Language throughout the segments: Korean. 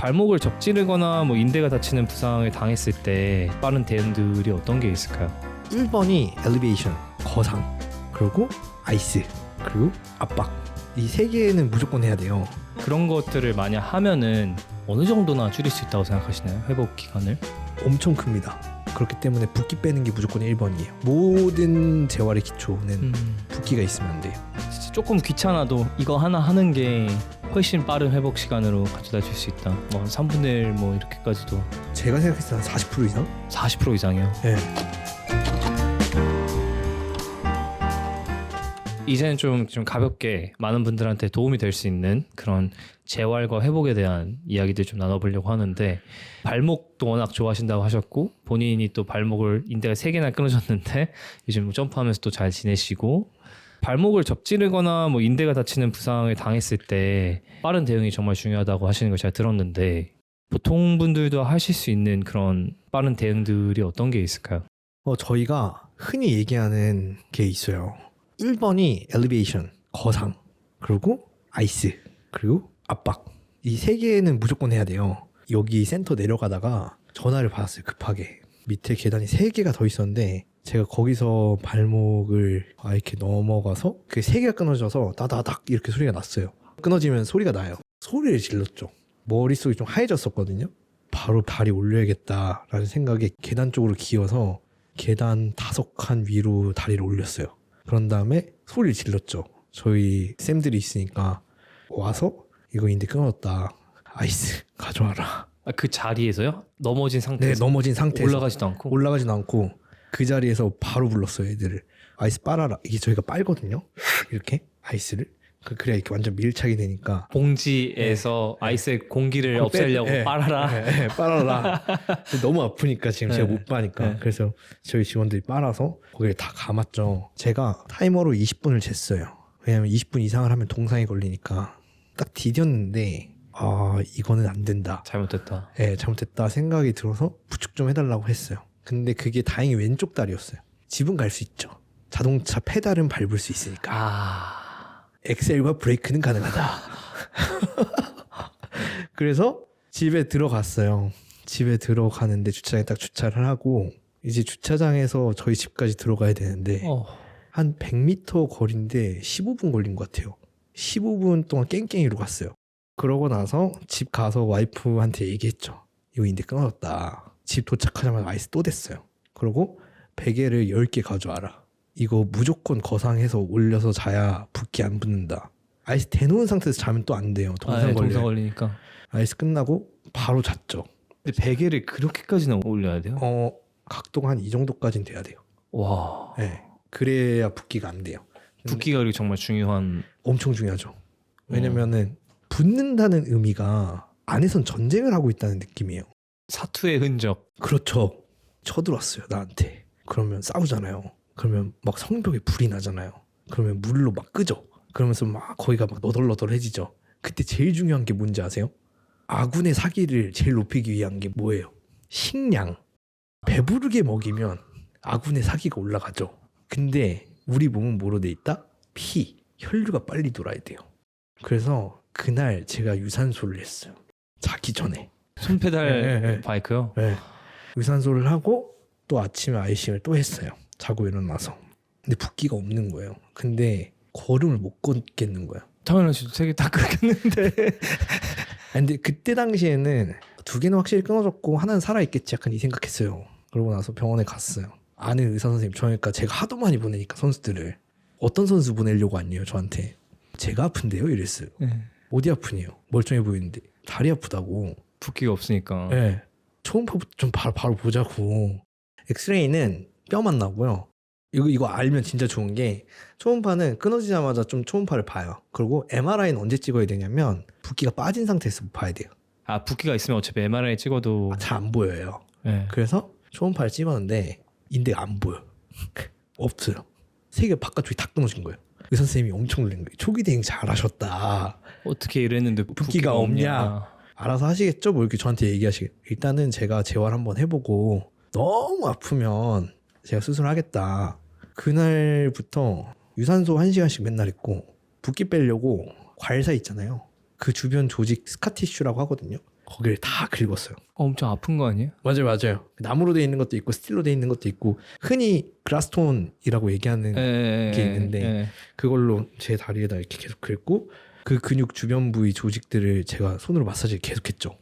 발목을 접지르거나 뭐 인대가 다치는 부상을 당했을 때 빠른 대응들이 어떤 게 있을까요? 1번이 엘리베이션, 거상, 그리고 아이스, 그리고 압박. 이 세 개는 무조건 해야 돼요. 그런 것들을 만약 하면은 어느 정도나 줄일 수 있다고 생각하시나요? 회복 기간을? 엄청 큽니다. 그렇기 때문에 붓기 빼는 게 무조건 1번이에요. 모든 재활의 기초는 음, 붓기가 있으면 안 돼요. 조금 귀찮아도 이거 하나 하는 게 훨씬 빠른 회복 시간으로 가져다 줄 수 있다. 뭐 3분의 1 뭐 이렇게까지도 제가 생각했을 때 한 40% 이상? 40% 이상이요. 네. 이제는 좀, 좀 가볍게 많은 분들한테 도움이 될 수 있는 그런 재활과 회복에 대한 이야기들 좀 나눠보려고 하는데 발목도 워낙 좋아하신다고 하셨고 본인이 또 발목을 인대가 세 개나 끊어졌는데 요즘 뭐 점프하면서 또 잘 지내시고 발목을 접지르거나 뭐 인대가 다치는 부상을 당했을 때 빠른 대응이 정말 중요하다고 하시는 걸 제가 들었는데 보통 분들도 하실 수 있는 그런 빠른 대응들이 어떤 게 있을까요? 어, 저희가 흔히 얘기하는 게 있어요. 1번이 엘리베이션, 거상, 그리고 아이스, 그리고 압박. 이 세 개는 무조건 해야 돼요. 여기 센터 내려가다가 전화를 받았어요, 급하게. 밑에 계단이 세 개가 더 있었는데 제가 거기서 발목을 아, 이렇게 넘어가서 그 세 개가 끊어져서 다다닥 이렇게 소리가 났어요. 끊어지면 소리가 나요. 소리를 질렀죠. 머릿속이 좀 하얘졌었거든요. 바로 다리 올려야겠다라는 생각에 계단 쪽으로 기어서 계단 다섯 칸 위로 다리를 올렸어요. 그런 다음에 소리를 질렀죠. 저희 쌤들이 있으니까 와서 이거 인데 끊었다. 아이스 가져와라. 아, 그 자리에서요? 넘어진 네, 상태에서 넘어진 상태에서 올라가지도 않고 올라가지도 않고 그 자리에서 바로 불렀어요, 애들을. 아이스 빨아라. 이게 저희가 빨거든요. 이렇게 아이스를. 그- 그래야 이렇게 완전 밀착이 되니까. 봉지에서 아이스의 공기를 그걸 없애려고 빼- 예, 빨아라. 예, 예, 빨아라. 너무 아프니까 지금 제가 네. 못 빠니까. 네. 그래서 저희 직원들이 빨아서 거기를 다 감았죠. 제가 타이머로 20분을 쟀어요. 왜냐면 20분 이상을 하면 동상이 걸리니까 딱 디뎠는데 아 이거는 안 된다. 잘못됐다. 예, 잘못됐다 생각이 들어서 부축 좀 해달라고 했어요. 근데 그게 다행히 왼쪽 다리였어요. 집은 갈 수 있죠. 자동차 페달은 밟을 수 있으니까. 아, 엑셀과 브레이크는 가능하다. 그래서 집에 들어갔어요. 집에 들어가는데 주차장에 딱 주차를 하고 이제 주차장에서 저희 집까지 들어가야 되는데 어, 한 100m 거리인데 15분 걸린 것 같아요. 15분 동안 깽깽이로 갔어요. 그러고 나서 집 가서 와이프한테 얘기했죠. 이거 인데 끊어졌다. 집 도착하자마자 아이스 또 됐어요. 그러고 베개를 10개 가져와라. 이거 무조건 거상해서 올려서 자야 붓기 안 붙는다. 아이스 대놓은 상태에서 자면 또 안 돼요. 동상 아. 동상 걸리니까. 아이스 끝나고 바로 잤죠. 근데 베개를 그렇게까지는 올려야 돼요? 어 각도가 한 이 정도까지는 돼야 돼요. 와, 네. 그래야 붓기가 안 돼요. 붓기가 그리고 정말 중요한. 엄청 중요하죠. 어. 왜냐면은 붙는다는 의미가 안에선 전쟁을 하고 있다는 느낌이에요. 사투의 흔적. 그렇죠. 쳐들어왔어요 나한테. 그러면 싸우잖아요. 그러면 막 성벽에 불이 나잖아요. 그러면 물로 막 끄죠. 그러면서 막 거기가 막 너덜너덜해지죠. 그때 제일 중요한 게 뭔지 아세요? 아군의 사기를 제일 높이기 위한 게 뭐예요? 식량. 배부르게 먹이면 아군의 사기가 올라가죠. 근데 우리 몸은 뭐로 돼 있다? 피, 혈류가 빨리 돌아야 돼요. 그래서 그날 제가 유산소를 했어요. 자기 전에. 손페달 네, 네, 네. 바이크요? 네. 유산소를 하고 또 아침에 아이싱을 또 했어요. 자고 일어나서. 근데 붓기가 없는 거예요. 근데 걸음을 못 걷겠는 거예요. 당연하지. 세개 다 그렇겠는데. 아, 근데 그때 당시에는 두 개는 확실히 끊어졌고 하나는 살아있겠지 약간 이 생각했어요. 그러고 나서 병원에 갔어요. 아는 의사 선생님 저니까 제가 하도 많이 보내니까 선수들을 어떤 선수 보내려고 왔냐요 저한테 제가 아픈데요 이랬어요. 네. 어디 아프냐요? 멀쩡해 보이는데 다리 아프다고. 붓기가 없으니까. 네. 초음파부터 좀 바로 바로 보자고. 엑스레이는 뼈만 나고요. 이거 이거 알면 진짜 좋은 게 초음파는 끊어지자마자 좀 초음파를 봐요. 그리고 MRI는 언제 찍어야 되냐면 붓기가 빠진 상태에서 봐야 돼요. 아, 붓기가 있으면 어차피 MRI 찍어도. 잘안 보여요. 네. 그래서 초음파를 찍었는데 인대가 안 보여. 없어요. 세 개 바깥쪽이 다 끊어진 거예요. 의사 선생님이 엄청 놀란 거예요. 초기 대응 잘하셨다. 어떻게 이랬는데 붓기가 없냐? 알아서 하시겠죠? 뭐 이렇게 저한테 얘기하시게. 일단은 제가 재활 한번 해보고 너무 아프면 제가 수술하겠다. 그날부터 유산소 1시간씩 맨날 했고 붓기 빼려고 괄사 있잖아요. 그 주변 조직 스카티슈라고 하거든요. 거기를 다 긁었어요. 엄청 아픈 거 아니에요? 맞아요, 맞아요. 나무로 돼 있는 것도 있고 스틸로 돼 있는 것도 있고 흔히 그라스톤이라고 얘기하는 예, 게 있는데 예. 그걸로 제 다리에다 이렇게 계속 긁고 그 근육 주변 부위 조직들을 제가 손으로 마사지를 계속했죠.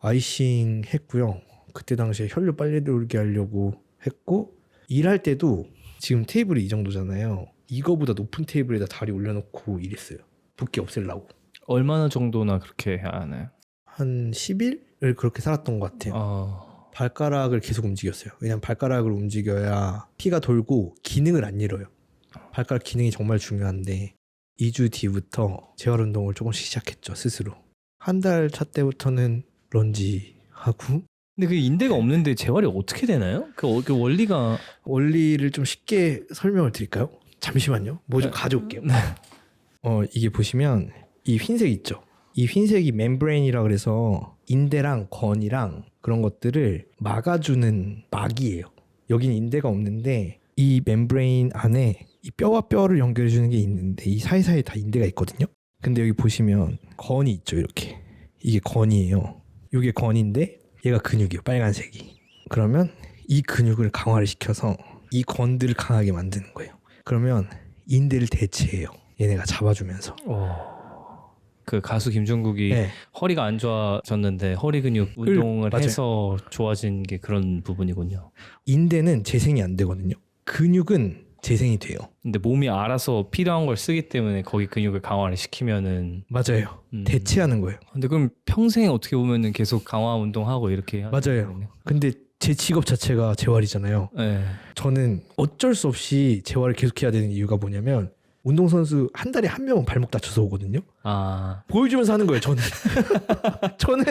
아이싱 했고요. 그때 당시에 혈류 빨리 돌게 하려고 했고 일할 때도 지금 테이블이 이 정도잖아요. 이거보다 높은 테이블에다 다리 올려놓고 일했어요. 붓기 없애려고. 얼마나 정도나 그렇게 해야 하나요? 한 10일을 그렇게 살았던 것 같아요. 어, 발가락을 계속 움직였어요. 왜냐면 발가락을 움직여야 피가 돌고 기능을 안 잃어요. 발가락 기능이 정말 중요한데 2주 뒤부터 재활 운동을 조금씩 시작했죠 스스로. 한 달 차 때부터는 런지 하고 근데 그 인대가 없는데 재활이 어떻게 되나요? 그, 어- 그 원리가 원리를 좀 쉽게 설명을 드릴까요? 잠시만요. 뭐좀 네. 가져올게요. 어 이게 보시면 이 흰색 있죠. 이 흰색이 멤브레인이라 그래서 인대랑 건이랑 그런 것들을 막아주는 막이에요. 여기는 인대가 없는데 이 멤브레인 안에 이 뼈와 뼈를 연결해 주는 게 있는데 이 사이사이에 다 인대가 있거든요. 근데 여기 보시면 건이 있죠. 이렇게 이게 건이에요. 이게 건인데 얘가 근육이에요. 빨간색이. 그러면 이 근육을 강화를 시켜서 이 건들을 강하게 만드는 거예요. 그러면 인대를 대체해요. 얘네가 잡아주면서. 어, 그 가수 김종국이 네. 허리가 안 좋아졌는데 허리 근육 운동을 맞아요. 해서 좋아진 게 그런 부분이군요. 인대는 재생이 안 되거든요. 근육은 재생이 돼요. 근데 몸이 알아서 필요한 걸 쓰기 때문에 거기 근육을 강화를 시키면은 맞아요. 음. 대체하는 거예요. 근데 그럼 평생 어떻게 보면은 계속 강화 운동하고 이렇게 맞아요. 근데 제 직업 자체가 재활이잖아요. 네. 저는 어쩔 수 없이 재활을 계속해야 되는 이유가 뭐냐면 운동선수 한 달에 한 명은 발목 다쳐서 오거든요. 아 보여주면서 하는 거예요. 저는 저는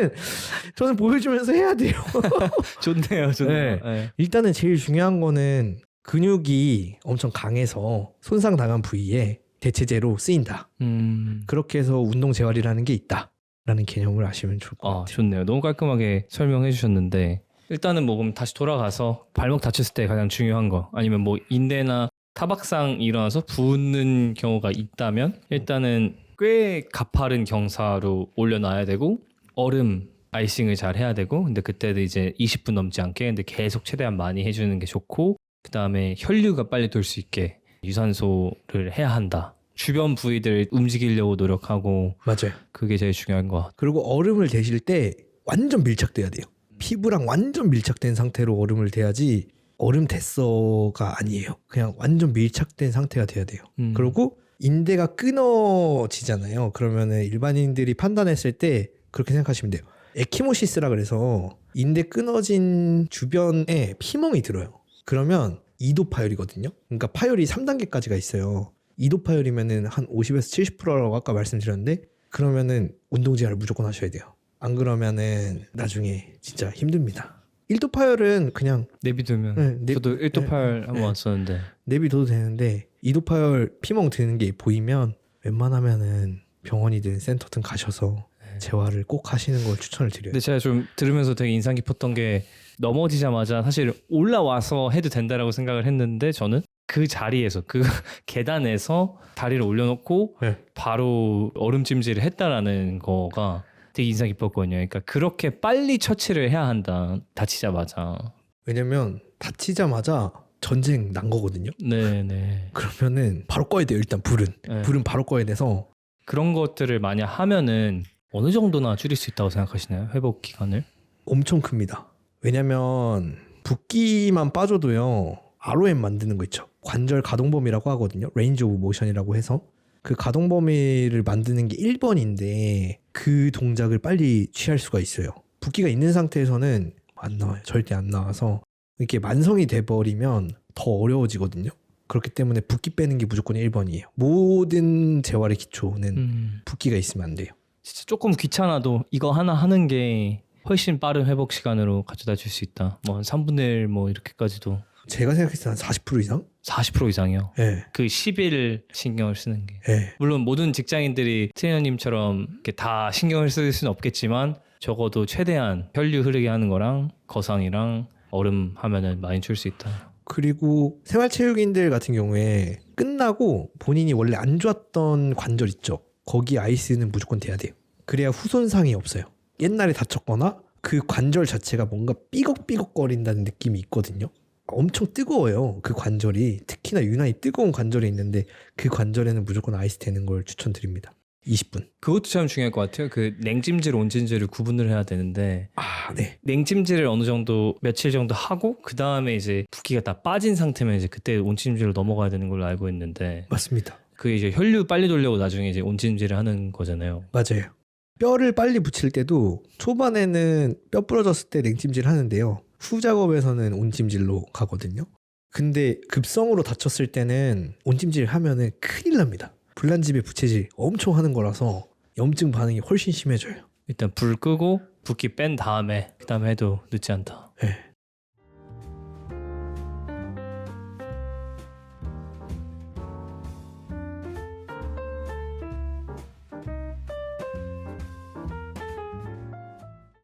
저는 보여주면서 해야 돼요. 좋네요, 좋네요. 네. 네. 일단은 제일 중요한 거는 근육이 엄청 강해서 손상 당한 부위에 대체제로 쓰인다. 음. 그렇게 해서 운동 재활이라는 게 있다라는 개념을 아시면 좋을 것아 같아요. 좋네요. 너무 깔끔하게 설명해 주셨는데 일단은 뭐 그럼 다시 돌아가서 발목 다쳤을 때 가장 중요한 거 아니면 뭐 인대나 타박상 일어나서 붓는 경우가 있다면 일단은 꽤 가파른 경사로 올려놔야 되고 얼음 아이싱을 잘 해야 되고 근데 그때도 이제 20분 넘지 않게 근데 계속 최대한 많이 해주는 게 좋고 그 다음에 혈류가 빨리 돌 수 있게 유산소를 해야 한다. 주변 부위들 움직이려고 노력하고 맞아요. 그게 제일 중요한 것 같아요. 그리고 얼음을 대실 때 완전 밀착돼야 돼요. 피부랑 완전 밀착된 상태로 얼음을 대야지 얼음 됐어가 아니에요. 그냥 완전 밀착된 상태가 돼야 돼요. 음. 그리고 인대가 끊어지잖아요. 그러면은 일반인들이 판단했을 때 그렇게 생각하시면 돼요. 에키모시스라 그래서 인대 끊어진 주변에 피멍이 들어요. 그러면 2도 파열이거든요. 그러니까 파열이 3단계까지가 있어요. 2도 파열이면은 한 50에서 70%라고 아까 말씀드렸는데 그러면은 운동 제한을 무조건 하셔야 돼요. 안 그러면은 나중에 진짜 힘듭니다. 1도 파열은 그냥 내비두면 네, 내- 저도 1도 네, 8 한번 네. 왔었는데 내비둬도 되는데 2도 파열 피멍 드는 게 보이면 웬만하면은 병원이든 센터든 가셔서 재활을 꼭 하시는 걸 추천을 드려요. 근데 제가 좀 들으면서 되게 인상 깊었던 게 넘어지자마자 사실 올라와서 해도 된다라고 생각을 했는데 저는 그 자리에서 그 계단에서 다리를 올려놓고 네. 바로 얼음찜질을 했다라는 거가 되게 인상 깊었거든요. 그러니까 그렇게 빨리 처치를 해야 한다 다치자마자. 왜냐면 다치자마자 전쟁 난 거거든요. 네네. 그러면은 바로 꺼야 돼요. 일단 불은 네. 불은 바로 꺼야 돼서 그런 것들을 많이 하면은 어느 정도나 줄일 수 있다고 생각하시나요? 회복 기간을? 엄청 큽니다. 왜냐면 붓기만 빠져도요. ROM 만드는 거 있죠. 관절 가동 범위라고 하거든요. 레인지 오브 모션이라고 해서 그 가동 범위를 만드는 게 1번인데 그 동작을 빨리 취할 수가 있어요. 붓기가 있는 상태에서는 안 나와요. 절대 안 나와서 이렇게 만성이 돼 버리면 더 어려워지거든요. 그렇기 때문에 붓기 빼는 게 무조건 1번이에요. 모든 재활의 기초는 음. 붓기가 있으면 안 돼요. 진짜 조금 귀찮아도 이거 하나 하는 게 훨씬 빠른 회복 시간으로 가져다 줄 수 있다. 뭐 한 3분의 1 뭐 이렇게까지도 제가 생각했을 때 한 40% 이상? 40% 이상이요. 예. 그 10일 신경을 쓰는 게. 예. 물론 모든 직장인들이 트레이너님처럼 이렇게 다 신경을 쓸 수는 없겠지만 적어도 최대한 혈류 흐르게 하는 거랑 거상이랑 얼음 하면은 많이 줄 수 있다. 그리고 생활체육인들 같은 경우에 끝나고 본인이 원래 안 좋았던 관절 있죠. 거기 아이스는 무조건 돼야 돼요. 그래야 후손상이 없어요. 옛날에 다쳤거나 그 관절 자체가 뭔가 삐걱삐걱거린다는 느낌이 있거든요. 엄청 뜨거워요. 그 관절이 특히나 유난히 뜨거운 관절이 있는데 그 관절에는 무조건 아이스 되는 걸 추천드립니다. 20분. 그것도 참 중요할 것 같아요. 그 냉찜질, 온찜질을 구분을 해야 되는데 아, 네. 냉찜질을 어느 정도 며칠 정도 하고 그 다음에 이제 붓기가 다 빠진 상태면 이제 그때 온찜질로 넘어가야 되는 걸로 알고 있는데 맞습니다. 그게 이제 혈류 빨리 돌려고 나중에 이제 온찜질을 하는 거잖아요. 맞아요. 뼈를 빨리 붙일 때도 초반에는 뼈 부러졌을 때 냉찜질 하는데요. 후 작업에서는 온찜질로 가거든요. 근데 급성으로 다쳤을 때는 온찜질 하면은 큰일 납니다. 불난집에 부채질 엄청 하는 거라서 염증 반응이 훨씬 심해져요. 일단 불 끄고 붓기 뺀 다음에 그 다음에 해도 늦지 않다. 예.